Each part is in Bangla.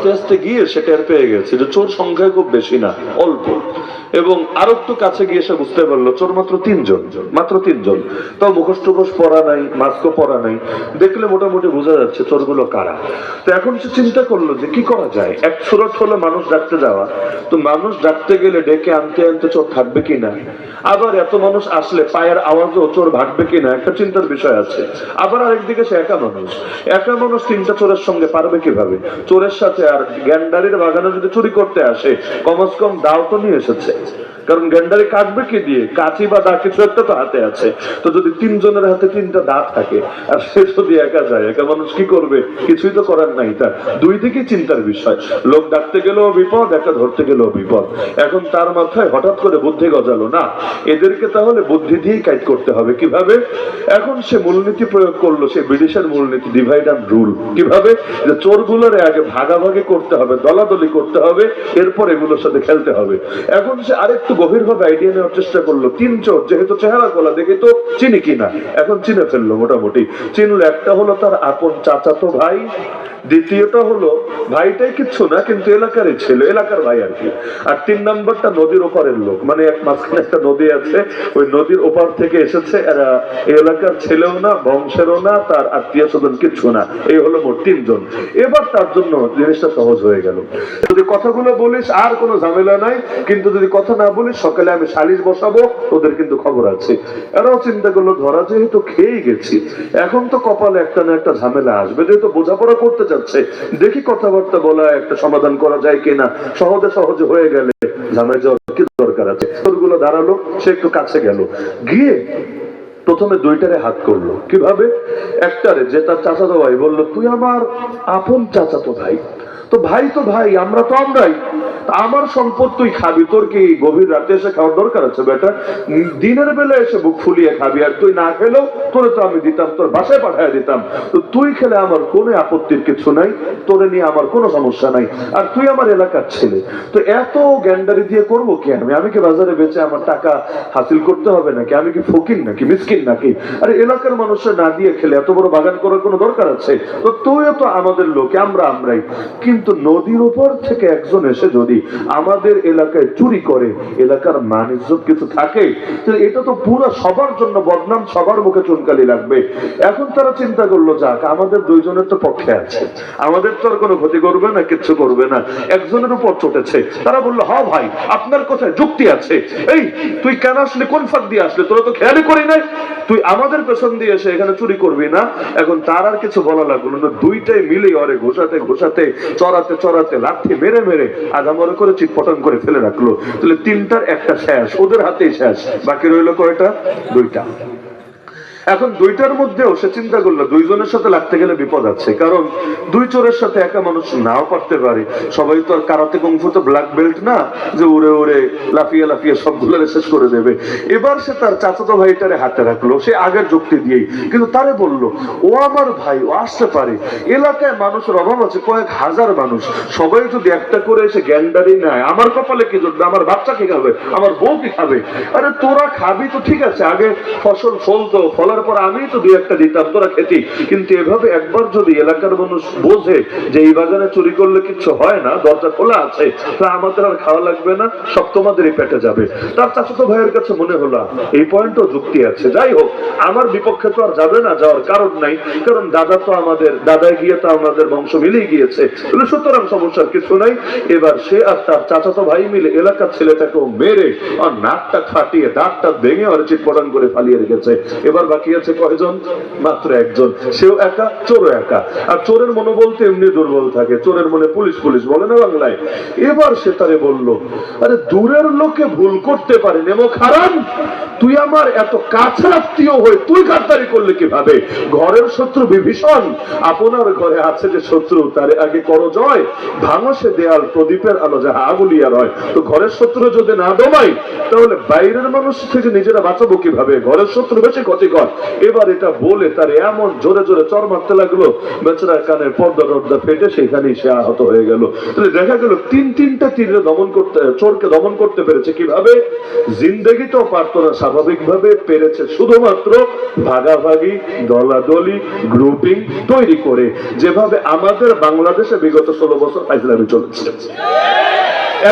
আস্তে আস্তে গিয়ে সেটা টের পেয়ে গেছে। যে চোর সংখ্যায় খুব বেশি না অল্প। এবং আরও একটু কাছে গিয়ে সে বুঝতে পারল, চোর মাত্র তিনজন মাত্র তিনজন। তাও মুখোশ টুখোশ পরা নাই মাস্কও পরা নাই। দেখলে মোটামুটি বোঝা যাচ্ছে চোরগুলো কারা। তো এখন সে চিন্তা করল যে কি করা যায়? এক সুরট হলো মানুষ ডাকতে যাওয়া। তো মানুষ ডাকতে গেলে ডেকে আনতে আনতে চোর থাকবে কিনা? আবার এত মানুষ আসলে পায়ের আওয়াজও চোর ভাগবে কিনা? একটা চিন্তার বিষয় আছে। আবার আরেকদিকে সে একা মানুষ। একা মানুষ তিনটা চোরের সঙ্গে পারবে কীভাবে? চোরের সাথে আর গ্যান্ডারির বাগানে যদি চুরি করতে আসে, কমস কম দাও তো নিয়ে এসেছে। হয়েছিল কারণ গ্যান্ডারি কাটবে কি দিয়ে? কাঁচি বা দা কিছু একটা তো হাতে আছে। তো যদি তিনজনের হাতে তিনটা দাঁত থাকে, আর সে যদি একা যায়, একা মানুষ কি করবে? কিছুই তো করার নাই তার। দুই দিকে চিন্তার বিষয়। লোক ডাকতে গেলেও বিপদ একা ধরতে গেলেও বিপদ। এখন তার মাথায় হঠাৎ করে বুদ্ধি গজালো, না? এদেরকে তাহলে বুদ্ধি দিয়েই কাজ করতে হবে। কীভাবে? এখন সে মূলনীতি প্রয়োগ করল, সে ব্রিটিশের মূলনীতি ডিভাইড অ্যান্ড রুল কীভাবে? যে চোরগুলোরে আগে ভাগাভাগি করতে হবে, দলাদলি করতে হবে, এরপর এগুলোর সাথে খেলতে হবে। এখন সে আরেকটু গভীরভাবে আইডিয়া নেওয়ার চেষ্টা করল। তিন চোর যেহেতু চেহারা গোলা, দেখে তো চিনি কিনা? এখন চিনে ফেলল মোটামুটি। চিনলো একটা হলো তার আপন চাচাতো ভাই দ্বিতীয়টা হলো, ভাইটাই কিচ্ছু না, কিন্তু এলাকারই ছিল, এলাকার ভাই আর কি। আর তিন নম্বরটা নদীর ওপারের লোক মানে এক মাঝখানে একটা নদী আছে, ওই নদীর ওপার থেকে এসেছে, এরা এলাকার ছেলেও না, বংশেরও না, তার আত্মীয় স্বজন কিচ্ছু না, এই হলো মোট তিনজন। এবার তার জন্য জিনিসটা সহজ হয়ে গেল। যদি কথাগুলো বলিস, আর কোনো ঝামেলা নাই, কিন্তু যদি কথা না বলিস, সকালে আমি সালিশ বসাবো ওদের কিন্তু খবর আছে। এরাও চিন্তা করল, ধরা যেহেতু খেয়ে গেছি, এখন তো কপালে একটা না একটা ঝামেলা আসবে, যেহেতু বোঝাপড়া করতে যাচ্ছে। দেখি কথাবার্তা বলা একটা সমাধান করা যায় কিনা। সহজে সহজে হয়ে গেলে ঝামেলা যাওয়ার কি দরকার আছে? গুলো দাঁড়াল, সে একটু কাছে গেল। গিয়ে প্রথমে দুইটারে হাত করল। কীভাবে? একটারে, যে তার চাচাতো ভাই বলল, তুই আমার আপন চাচাতো ভাই। তো ভাই তো ভাই, আমরা তো আমরাই। আমার সম্পদ তুই খাবি, তোর কি গভীর রাতে এসে খাওয়ার দরকার আছে বেটা? দিনের বেলা এসে বুক ফুলিয়ে খাবি, আর তুই না খেলেও তোরে তো আমি দিতাম, তোর বাসায় পাঠায় দিতাম। তো তুই খেলে আমার কোনো আপত্তির কিছু নাই, তোরে নিয়ে আমার কোনো সমস্যা নাই। আর তুই আমার এলাকার ছেলে, তো এত গ্যান্ডারি দিয়ে করব কি আমি? আমি কি বাজারে বেচে আমার টাকা হাসিল করতে হবে নাকি? আমি কি ফকির নাকি, মিসকিন নাকি? আরে এলাকার মানুষের না দিয়ে খেলে এত বড় বাগান করার কোনো দরকার আছে? তো তুইও তো আমাদের লোকে, আমরা আমরাই। কিন্তু নদীর উপর থেকে একজন এসে যদি আমাদের এলাকায় চুরি করে, এলাকার মান ইজ্জত কিছু থাকে এটা তো পুরো সবার জন্য বদনাম, সবার মুখে চুনকালি লাগবে। এখন তারা চিন্তা করল, যাক, আমাদের দুইজনের তো পক্ষে আছে। আমাদের তো আর কোনো ক্ষতি করবে না, কিচ্ছু করবে না। একজনের উপর চটেছে। তারা বলল, হ ভাই, আপনার কথায় যুক্তি আছে। এই, তুই কেন আসলে? কোন ফাঁক দিয়ে আসলে? তোরা তো খেয়ালই করি নাই। তুই আমাদের পেছন দিয়ে এসে এখানে চুরি করবি না। এখন তার আর কিছু বলা লাগল না। দুইটাই মিলে অরে ঘোষাতে ঘোষাতে, চড়াতে চড়াতে, লাঠি মেরে মেরে আগামরে করে চিটপটন করে ফেলে রাখল। তাহলে তিনটার একটা শেষ, ওদের হাতেই শেষ। বাকি রইল কয়টা? দুইটা। এখন দুইটার মধ্যেও সে চিন্তা করল, দুইজনের সাথে লাগতে গেলে বিপদ আছে। কারণ দুই চোরের সাথে একা মানুষ নাও পারতে পারে। সবাই তো আর কারাতে কংফুতে ব্ল্যাক বেল্ট না, যে উড়ে উড়ে লাফিয়ে লাফিয়ে সবগুলো শেষ করে দেবে। এবার সে তার চাচাতো ভাইটারে হাতে রাখল, সে আগের যুক্তি দিয়েই। কিন্তু তারে বলল, ও আমার ভাই, ও আসতে পারে। এলাকায় মানুষের অভাব আছে, কয়েক হাজার মানুষ। সবাই যদি একটা করে এসে গ্যান্ডারি নেয়, আমার কপালে কি জুটবে আমার বাচ্চা কি খাবে? আমার বউ কি খাবে? আরে তোরা খাবি তো ঠিক আছে, আগে ফসল ফলতো ফলার পর আমি তো দুই একটা দিতাম, তোরা খেতি। কিন্তু এভাবে একবার যদি এলাকার মানুষ বোঝে যে এই বাগানে চুরি করলে কিচ্ছু হয় না, দরজা খোলা আছে, তা আমাদের আর খাওয়া লাগবে না, সব তোমাদেরই পেটে যাবে। তার চাচাতো ভাইয়ের কাছে মনে হলো, এই পয়েন্টও যুক্তি আছে। যাই হোক, আমার বিপক্ষে তো আর যাবে না যাওয়ার কারণ নাই, কারণ দাদা তো আমাদের, দাদায় গিয়ে তো আমাদের বংশ মিলেই গিয়েছে। সুতরাং সমস্যার কিছু নাই, এবার সে আর তার চাচাতো ভাই মিলে এলাকার ছেলেটাকেও মেরে, আর নাকটা ফাটিয়ে দাঁতটা ভেঙে আর চিটপটান করে ফালিয়ে রেখেছে এবার বাকি আছে কয়জন? মাত্র একজন। সেও একা, চোরও একা। আর চোরের মনে বলতে এমনি দুর্বল থাকে। চোরের মনে পুলিশ পুলিশ বলে না বাংলায়? এবার সে তারে বলল, আরে দূরের লোকে ভুল করতে পারে নেমো খারাপ? তুই আমার এত কাছে আত্মীয় হয়ে তুই গাদ্দারি করলে কীভাবে? ঘরের শত্রু বিভীষণ। আপনার ঘরে আছে যে শত্রু, তারে আগে করো জয় ভাঙো সে দেয়াল, প্রদীপের আলো যাহা আগুলিয়া রয় তো ঘরের শত্রু যদি না দমাই, তাহলে বাইরের মানুষ থেকে নিজেরা বাঁচাবো কীভাবে? ঘরের শত্রু বেশি ক্ষতিকর। এবার এটা বলে তার এমন জোরে জোরে চর মারতে লাগল। বেচারা কানের পর্দা টর্দা ফেটে সেখানেই সে আহত হয়ে গেল। তাহলে দেখা গেল তিন তিনটা তীরে দমন করতে, চোরকে দমন করতে পেরেছে কীভাবে? জিন্দগি তো পারতো না স্বাভাবিকভাবে পেরেছে শুধুমাত্র ভাগাভাগি, দলাদলি গ্রুপিং তৈরি করে, যেভাবে আমাদের বাংলাদেশে বিগত ষোলো বছর ফাইজলামি চলেছে।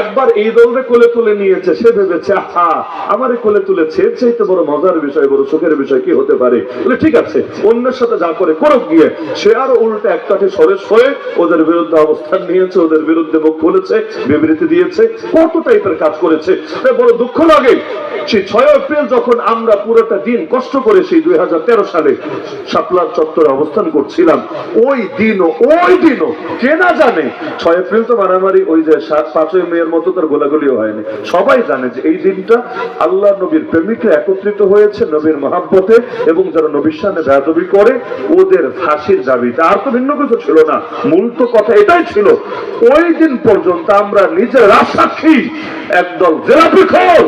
একবার এই দলরে কোলে তুলে নিয়েছে সে ভেবেছে হা আমারে কোলে তুলেছে এর চাইতে বড় মজার বিষয় বড় সুখের বিষয় কি হতে পারে? বলে, ঠিক আছে অন্যের সাথে যা করে করুক গিয়ে। সে আরও উল্টে একটাকে সরে সরে ওদের বিরুদ্ধে অবস্থান নিয়েছে ওদের বিরুদ্ধে মুখ খুলেছে বিবৃতি দিয়েছে কত টাইপের কাজ করেছে। বড় দুঃখ লাগে। সেই ছয় এপ্রিল যখন আমরা পুরোটা দিন কষ্ট করে সেই দুই হাজার তেরো সালে শাপলার চত্বরে অবস্থান করছিলাম ওই দিনও ওই দিনও কে না জানে ছয় এপ্রিল তো মারামারি ওই যে পাঁচই মেয়ের মতো তার গোলাগুলিও হয়নি। সবাই জানে যে এই দিনটা আল্লাহ নবীর প্রেমিকরা একত্রিত হয়েছে নবীর মহাব্বতে এবং যারা নবীর সামনে বেয়াদবি করে, ওদের ফাঁসির দাবিতে আর তো ভিন্ন কিছু ছিল না। মূল তো কথা এটাই ছিল, ওই দিন পর্যন্ত আমরা নিজের রাসাক্ষী একদল জেলাপি খোর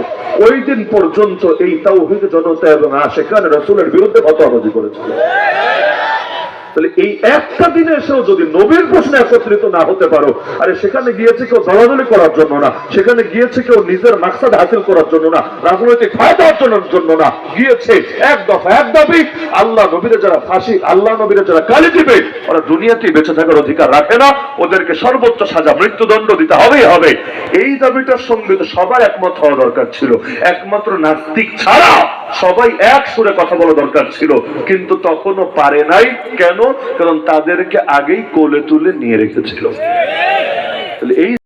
ওই দিন পর্যন্ত এই তাওহিদ জনতা এবং আশেখান রসুলের বিরুদ্ধে ফতোয়াবাজি করেছিল। তাহলে এই একটা দিনে এসেও যদি নবীর প্রশ্নে একত্রিত না হতে পারো, আরে সেখানে গিয়েছে কেউ দলাদলি করার জন্য না, সেখানে গিয়েছে কেউ নিজের মাকসাদ হাসিল করার জন্য না, রাজনৈতিক ফায়দা অর্জনের জন্য না, গিয়েছে এক দফা, এক দাবি, আল্লাহ নবীরে যারা ফাঁসি, আল্লাহ নবীরে যারা গালি দিবে, ওরা দুনিয়াতে বেঁচে থাকার অধিকার রাখে না, ওদেরকে সর্বোচ্চ সাজা, মৃত্যুদণ্ড দিতে হবেই হবে। এই দাবিটার সঙ্গে তো সবার একমত হওয়া দরকার ছিল। একমাত্র নাস্তিক ছাড়া সবাই এক সুরে কথা বলা দরকার ছিল। কিন্তু তখনও পারে নাই। কেন? কারণ তাদেরকে আগেই কোলে তুলে নিয়ে রেখেছিল। এই